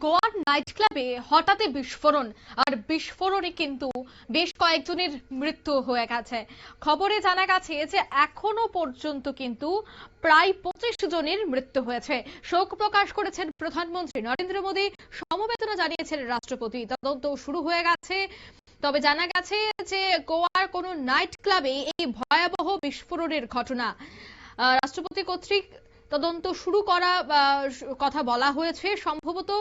গোয়ার নাইট ক্লাবে হঠাৎই বিস্ফোরণ, আর বিস্ফোরণে কিন্তু বেশ কয়েকজনের মৃত্যু হয়ে গেছে। খবরে জানা গেছে যে এখনও পর্যন্ত কিন্তু প্রায় পঁচিশ জনের মৃত্যু হয়েছে। শোক প্রকাশ করেছেন প্রধানমন্ত্রী নরেন্দ্র মোদী, সমবেদনা জানিয়েছেন রাষ্ট্রপতি। তদন্ত শুরু হয়ে গেছে। তবে জানা গেছে যে গোয়ার কোনো নাইট ক্লাবে এই ভয়াবহ বিস্ফোরণের ঘটনা রাষ্ট্রপতি কর্তৃক তদন্ত শুরু করা বা, স- কথা বলা হয়েছে সম্ভবত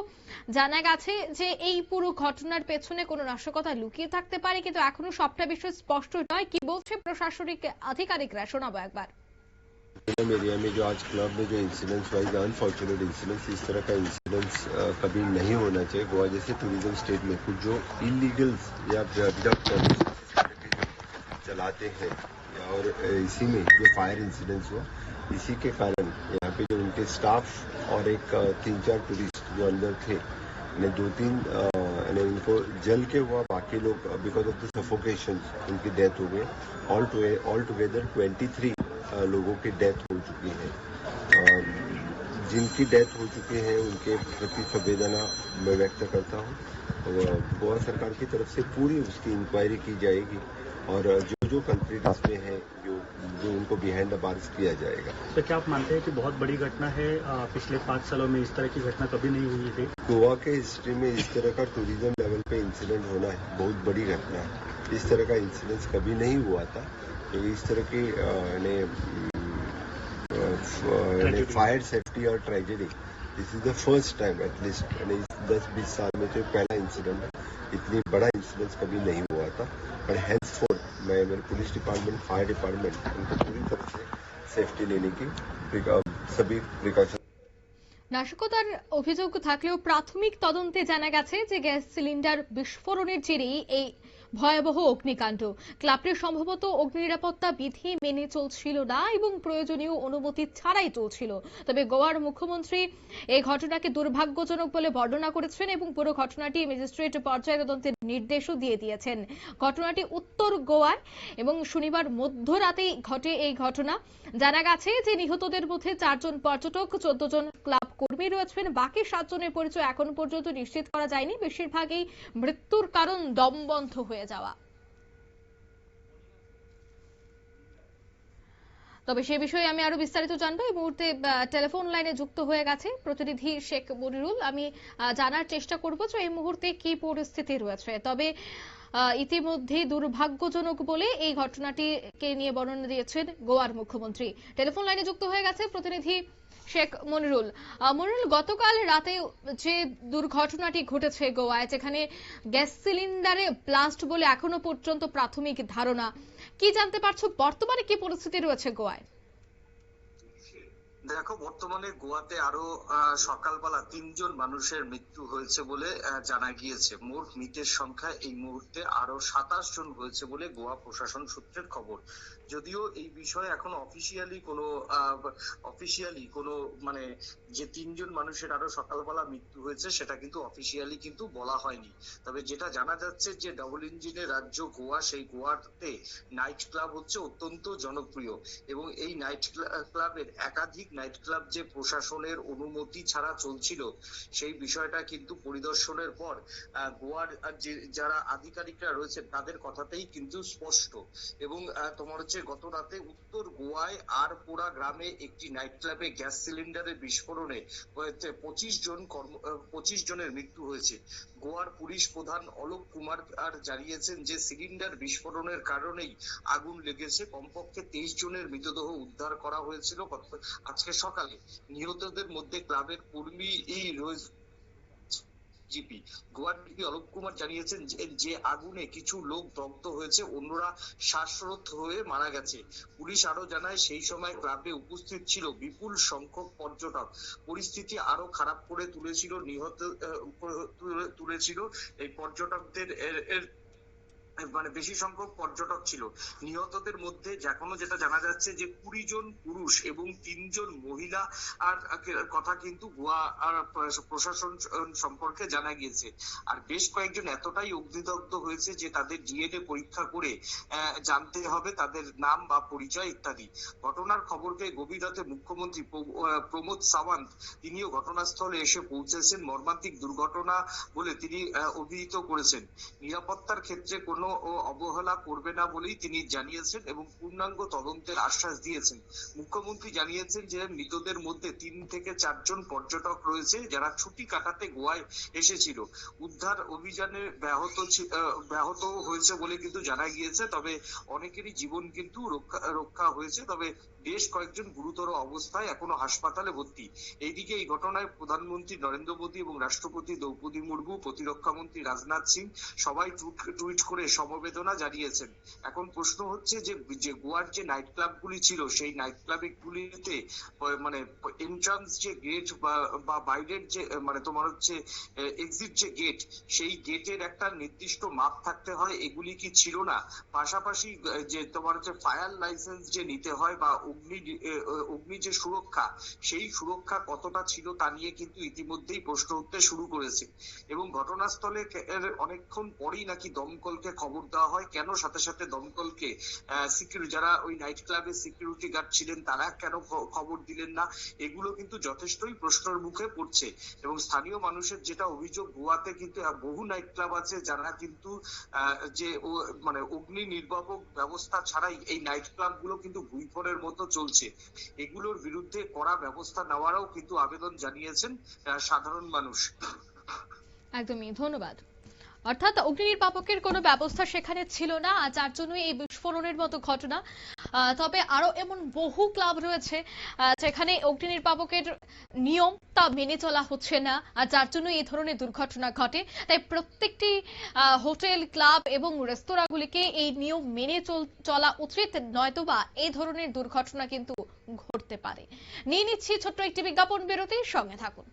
জানা গেছে যে এই পুরো ঘটনার পেছনে কোনো নাশকতা লুকিয়ে থাকতে পারে কিন্তু এখনো সবটা বিষয় স্পষ্ট নয় কি বলছে প্রশাসনিক আধিকারিকরা শোনাবো একবার विलियम एरिया में जो आज क्लब में जो इंसिडेंट्स हुआ है अनफॉर्चुनेट इंसिडेंट्स इस तरह का इंसिडेंट्स कभी नहीं होना चाहिए गोवा जैसे टूरिज्म स्टेट में कुछ जो इलीगल्स या विदाउट चलाते हैं और अ, इसी में जो फायर इंसिडेंट्स हुआ इसी के कारण यहाँ पे जो उनके स्टाफ और एक तीन चार टूरिस्ट जो अंदर थे, ने दो तीन यानी उनको जल के हुआ बाकी लोग बिकॉज़ ऑफ़ द सफोकेशन उनकी डेथ हो गई। All all together twenty three लोगों की डेथ हो चुकी है। जिनकी डेथ हो चुकी है, उनके प्रति संवेदना मैं व्यक्त करता हूँ। गोवा सरकार की तरफ़ से पूरी उसकी इंक्वायरी की जाएगी। और जो जो कल्प्रिट इसमें है जो उनको बिहाइंड द बार्स किया जाएगा। तो क्या आप मानते हैं कि बहुत बड़ी घटना है? पिछले पाँच सालों में इस तरह की घटना कभी नहीं हुई थी। गोवा के हिस्ट्री में इस तरह का टूरिज़्म लेवल पे इंसिडेंट होना है बहुत बड़ी घटना है। इस तरह का इंसिडेंट कभी नहीं हुआ था। तो इस तरह की फायर सेफ्टी और tragedy this is the first time at least यानी दस बीस साल में जो पहला इंसिडेंट है इतनी बड़ा इंसिडेंट कभी नहीं हुआ था। पर हैंड्स फोर मैं मेरे पुलिस डिपार्टमेंट फायर डिपार्टमेंट उनको पूरी तरह से सेफ्टी लेने की प्रिका- सभी प्रिकॉशन নাশকতার অভিযোগ থাকলেও প্রাথমিক তদন্তে জানা গেছে যে গ্যাস সিলিন্ডার বিস্ফোরণের জেরেই এই ভয়াবহ অগ্নিকাণ্ড ক্লাবটি সম্ভবত অগ্নি নিরাপত্তা বিধি মেনে চলছিল না এবং প্রয়োজনীয় অনুমতি ছাড়াই চলছিল তবে গোয়ার মুখ্যমন্ত্রী এই ঘটনাকে দুর্ভাগ্যজনক বলে বর্ণনা করেছেন এবং পুরো ঘটনাটি ম্যাজিস্ট্রেট পর্যায়ে তদন্তের নির্দেশও দিয়ে দিয়েছেন। ঘটনাটি উত্তর গোয়ায় এবং শনিবার মধ্যরাতেই ঘটে এই ঘটনা। জানা গেছে যে নিহতদের মধ্যে চারজন পর্যটক, চোদ্দ জন ক্লাব কর্মী রয়েছেন। বাকি সাতজনের পরিচয় এখন পর্যন্ত নিশ্চিত করা যায়নি। বেশিরভাগই মৃত্যুর কারণ দমবন্ধ হয়ে যাওয়া। তবে সে বিষয়ে আমি আরও বিস্তারিত জানব। এই মুহূর্তে টেলিফোন লাইনে যুক্ত হয়ে গেছে প্রতিনিধি শেখ মনিরুল। আমি জানার চেষ্টা করব যে এই মুহূর্তে কি পরিস্থিতি রয়েছে। তবে ইতিমধ্যে দুর্ভাগ্যজনক বলে এই ঘটনাটিকে নিয়ে বর্ণনা দিয়েছেন গোয়ার মুখ্যমন্ত্রী। টেলিফোন লাইনে যুক্ত হয়ে গেছে প্রতিনিধি শেখ মনিরুল। মনিরুল, গতকাল রাতে যে দুর্ঘটনাটি ঘটেছে গোয়ায়, যেখানে গ্যাস সিলিন্ডারে ব্লাস্ট বলে এখনও পর্যন্ত প্রাথমিক ধারণা, কি জানতে পারছ? বর্তমানে কি পরিস্থিতি রয়েছে গোয়ায়? দেখো, বর্তমানে গোয়াতে আরও সকালবেলা তিনজন মানুষের মৃত্যু হয়েছে বলে জানা গিয়েছে। মোট মৃতের সংখ্যা এই মুহূর্তে আরও সাতাশ জন হয়েছে বলে গোয়া প্রশাসন সূত্রের খবর। যদিও এই বিষয়ে এখন অফিসিয়ালি কোনো অফিসিয়ালি কোনো মানে যে তিনজন মানুষের আরও সকালবেলা মৃত্যু হয়েছে, সেটা কিন্তু অফিসিয়ালি কিন্তু বলা হয়নি। তবে যেটা জানা যাচ্ছে যে ডাবল ইঞ্জিনের রাজ্য গোয়া, সেই গোয়াতে নাইট ক্লাব হচ্ছে অত্যন্ত জনপ্রিয়। এবং এই নাইট ক্লাবের একাধিক নাইট ক্লাব যে প্রশাসনের অনুমতি ছাড়া চলছিল, সেই বিষয়টা কিন্তু পরিদর্শনের পর গোয়ার যে, যারা আধিকারিকরা রয়েছে তাদের কথাতেই কিন্তু স্পষ্ট। এবং তোমার হচ্ছে গত রাতে উত্তর গোয়ায় আর পোড়া গ্রামে একটি নাইট ক্লাবে গ্যাস সিলিন্ডারের বিস্ফোরণে পঁচিশ জন কর্ম পঁচিশ জনের মৃত্যু হয়েছে। গোয়ার পুলিশ প্রধান অলোক কুমার আর জানিয়েছেন যে সিলিন্ডার বিস্ফোরণের কারণেই আগুন লেগেছে। কমপক্ষে তেইশ জনের মৃতদেহ উদ্ধার করা হয়েছিল আজকে সকালে। নিহতদের মধ্যে ক্লাবের কর্মী এই রয়েছে। জিপি। গোয়ার ডিপি অলোক কুমার জানিয়েছেন যে আগুনে কিছু লোক দগ্ধ হয়েছে, অন্যরা শ্বাসরোধ হয়ে মারা গেছে। পুলিশ আরও জানায়, সেই সময় ক্লাবে উপস্থিত ছিল বিপুল সংখ্যক পর্যটক। পরিস্থিতি আরও খারাপ করে তুলেছিল, নিহত তুলেছিল এই পর্যটকদের মানে বেশি সংখ্যক পর্যটক ছিল। নিহতদের মধ্যে এখনও যেটা জানা যাচ্ছে যে কুড়ি জন পুরুষ এবং তিনজন মহিলা আর কথা কিন্তু গোয়া আর প্রশাসন সম্পর্কে জানা গিয়েছে। আর বেশ কয়েকজন এতটাই অগ্নিদগ্ধ হয়েছে যে তাদের ডিএনএ পরীক্ষা করে জানতে হবে তাদের নাম বা পরিচয় ইত্যাদি। ঘটনার খবর পেয়ে গভীর রাতে মুখ্যমন্ত্রী প্রমোদ সাওয়ান্ত তিনিও ঘটনাস্থলে এসে পৌঁছেছেন। মর্মান্তিক দুর্ঘটনা বলে তিনি অভিহিত করেছেন। নিরাপত্তার ক্ষেত্রে কোনো ও অবহেলা করবে না বলেই তিনি জানিয়েছেন এবং পূর্ণাঙ্গ তদন্তের আশ্বাস দিয়েছেন। মুখ্যমন্ত্রী জানিয়েছেন যে মৃতদের মধ্যে তিন থেকে চারজন পর্যটক রয়েছে যারা ছুটি কাটাতে গোয়ায় এসেছিল। উদ্ধার অভিযানে ব্যাহত ব্যাহত হয়েছে বলে কিন্তু জানা গিয়েছে, তবে অনেকেরই জীবন কিন্তু রক্ষা রক্ষা হয়েছে। তবে বেশ কয়েকজন গুরুতর অবস্থায় এখনও হাসপাতালে ভর্তি। এইদিকে এই ঘটনায় প্রধানমন্ত্রী নরেন্দ্র মোদী এবং রাষ্ট্রপতি দ্রৌপদী মুর্মু, প্রতিরক্ষা মন্ত্রী রাজনাথ সিং সবাই টুইট- করে সমবেদনা জানিয়েছেন। এখন প্রশ্ন হচ্ছে যে যে গোয়ার যে নাইট ক্লাব গুলি ছিল, সেই নাইট ক্লাব গুলিতে মানে এন্ট্রান্স যে গেট বা বাইরের যে মানে তোমার হচ্ছে এক্সিট যে গেট সেই গেটের একটা নির্দিষ্ট মাপ থাকতে হয়, এগুলি কি ছিল না? পাশাপাশি যে তোমার হচ্ছে ফায়ার লাইসেন্স যে নিতে হয় বা অগ্নি অগ্নি যে সুরক্ষা, সেই সুরক্ষা কতটা ছিল তা নিয়ে কিন্তু ইতিমধ্যেই প্রশ্ন উঠতে শুরু করেছে। এবং ঘটনাস্থলে অনেকক্ষণ পরেই নাকি দমকলকে খবর দেওয়া হয়। কেন সাথে সাথে দমকলকে সিকিউরিটি যারা ওই নাইট ক্লাবের সিকিউরিটি গার্ড ছিলেন, তারা কেন খবর দিলেন না? এগুলো কিন্তু যথেষ্টই প্রশ্নের মুখে পড়ছে। এবং স্থানীয় মানুষের যেটা অভিযোগ, গোয়াতে কিন্তু বহু নাইট ক্লাব আছে যারা কিন্তু যে মানে অগ্নি নির্বাপক ব্যবস্থা ছাড়াই এই নাইট ক্লাবগুলো কিন্তু ভুইফোনের মতো চলছে। এগুলোর বিরুদ্ধে কড়া ব্যবস্থা নেওয়ারও কিন্তু আবেদন জানিয়েছেন সাধারণ মানুষ। একদমই, ধন্যবাদ। অর্থাৎ অগ্নি নির্বাপকের কোনো ব্যবস্থা সেখানে ছিল না, আর যার জন্যই এই বিস্ফোরণের মতো ঘটনা। তবে আরও এমন বহু ক্লাব রয়েছে যেখানে অগ্নি নির্বাপকের নিয়ম তা মেনে চলা হচ্ছে না, আর যার জন্য এই ধরনের দুর্ঘটনা ঘটে। তাই প্রত্যেকটি হোটেল, ক্লাব এবং রেস্তোরাঁগুলিকে এই নিয়ম মেনে চল- উচিত, নয়তোবা এই ধরনের দুর্ঘটনা কিন্তু ঘটতে পারে। নিয়ে নিচ্ছি ছোট্ট একটি বিজ্ঞাপন বিরতি, সঙ্গে থাকুন।